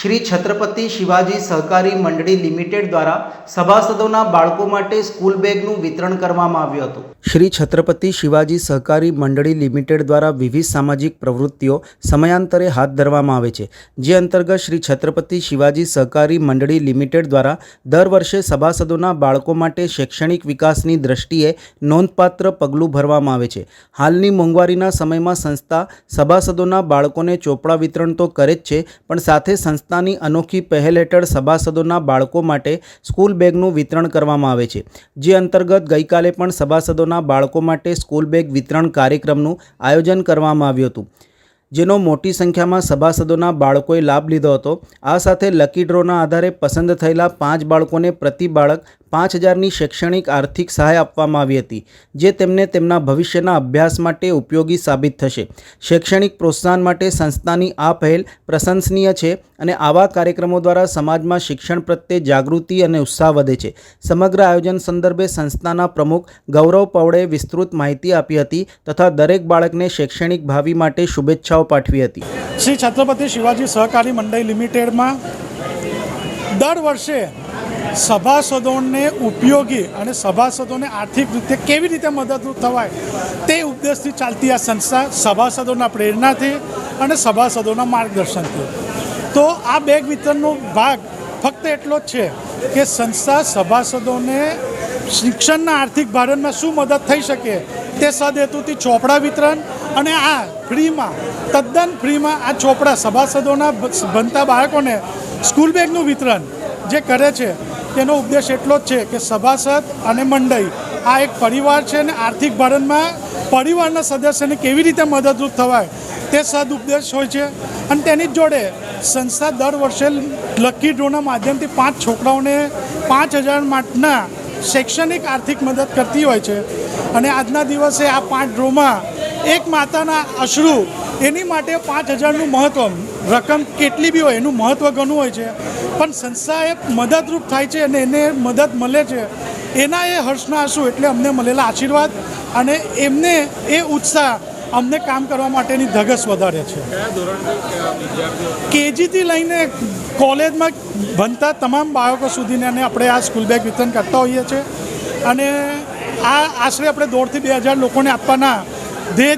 શ્રી છત્રપતિ શિવાજી સહકારી મંડળી લિમિટેડ દ્વારા સભાસદોના બાળકો માટે સ્કૂલ બેગનું વિતરણ કરવામાં આવ્યું હતું. શ્રી છત્રપતિ શિવાજી સહકારી મંડળી લિમિટેડ દ્વારા વિવિધ સામાજિક પ્રવૃત્તિઓ સમયાંતરે હાથ ધરવામાં આવે છે. જે અંતર્ગત શ્રી છત્રપતિ શિવાજી સહકારી મંડળી લિમિટેડ દ્વારા દર વર્ષે સભાસદોના બાળકો માટે શૈક્ષણિક વિકાસની દ્રષ્ટિએ નોંધપાત્ર પગલું ભરવામાં આવે છે. હાલની મોંઘવારીના સમયમાં સંસ્થા સભાસદોના બાળકોને ચોપડા વિતરણ તો કરે જ છે, પણ સાથે સંસ્થાની અનોખી પહેલ હેઠળ સભાસદોના બાળકો માટે સ્કૂલ બેગનું વિતરણ કરવામાં આવે છે. જે અંતર્ગત ગઈકાલે પણ સભાસદોના બાળકો માટે સ્કૂલ બેગ વિતરણ કાર્યક્રમનું આયોજન કરવામાં આવ્યું હતું. જેનો મોટી સંખ્યામાં સભાસદોના બાળકોએ લાભ લીધો હતો. આ સાથે લકી ડ્રોના આધારે પસંદ થયેલા પાંચ બાળકોને પ્રતિ બાળક પાંચ હજારની શૈક્ષણિક આર્થિક સહાય આપવામાં આવી હતી, જે તેમને તેમના ભવિષ્યના અભ્યાસ માટે ઉપયોગી સાબિત થશે. શૈક્ષણિક પ્રોત્સાહન માટે સંસ્થાની આ પહેલ પ્રશંસનીય છે અને આવા કાર્યક્રમો દ્વારા સમાજમાં શિક્ષણ પ્રત્યે જાગૃતિ અને ઉત્સાહ વધે છે. સમગ્ર આયોજન સંદર્ભે સંસ્થાના પ્રમુખ ગૌરવ પવડે વિસ્તૃત માહિતી આપી હતી તથા દરેક બાળકને શૈક્ષણિક ભાવિ માટે શુભેચ્છાઓ પાઠવી હતી. શ્રી છત્રપતિ શિવાજી સહકારી મંડળ લિમિટેડમાં દર વર્ષે સભાસદોને ઉપયોગી અને સભાસદોને આર્થિક રીતે કેવી રીતે મદદરૂપ થવાય તે ઉદ્દેશથી ચાલતી આ સંસ્થા સભાસદોના પ્રેરણાથી અને સભાસદોના માર્ગદર્શનથી. તો આ બેગ વિતરણનો ભાગ ફક્ત એટલો જ છે કે સંસ્થા સભાસદોને શિક્ષણના આર્થિક ભારણમાં શું મદદ થઈ શકે તે સદહેતુથી ચોપડા વિતરણ અને આ ફ્રીમાં, તદ્દન ફ્રીમાં આ ચોપડા સભાસદોના બનતા બાળકોને સ્કૂલ બેગનું વિતરણ જે કરે છે, તેનો ઉદ્દેશ એટલો જ છે કે સભાસદ અને મંડળી આ એક પરિવાર છે અને આર્થિક ભારણમાં પરિવારના સદસ્યને કેવી રીતે મદદરૂપ થવાય તે સદ ઉપદેશ હોય છે. અને તેની જોડે સંસ્થા દર વર્ષે લકી ડ્રોના માધ્યમથી પાંચ છોકરાઓને પાંચ હજાર માટના શૈક્ષણિક આર્થિક મદદ કરતી હોય છે. અને આજના દિવસે આ પાંચ ડ્રોમાં એક માતાના અશ્રુ એની માટે પાંચ હજારનું મહત્ત્વ, રકમ કેટલી બી હોય, એનું મહત્ત્વ ઘણું હોય છે. પણ સંસ્થાએ મદદરૂપ થાય છે અને એને મદદ મળે છે. એના એ હર્ષના આંસુ એટલે અમને મળેલા આશીર્વાદ અને એમને એ ઉત્સાહ અમને કામ કરવા માટેની ધગસ વધારે છે. કેજીથી લઈને કોલેજમાં ભણતા તમામ બાળકો સુધીને અને આપણે આ સ્કૂલ બેગ વિતરણ કરતા હોઈએ છીએ. અને આ આશરે આપણે દોઢથી બે હજાર લોકોને આપવાના ધ્યેયથી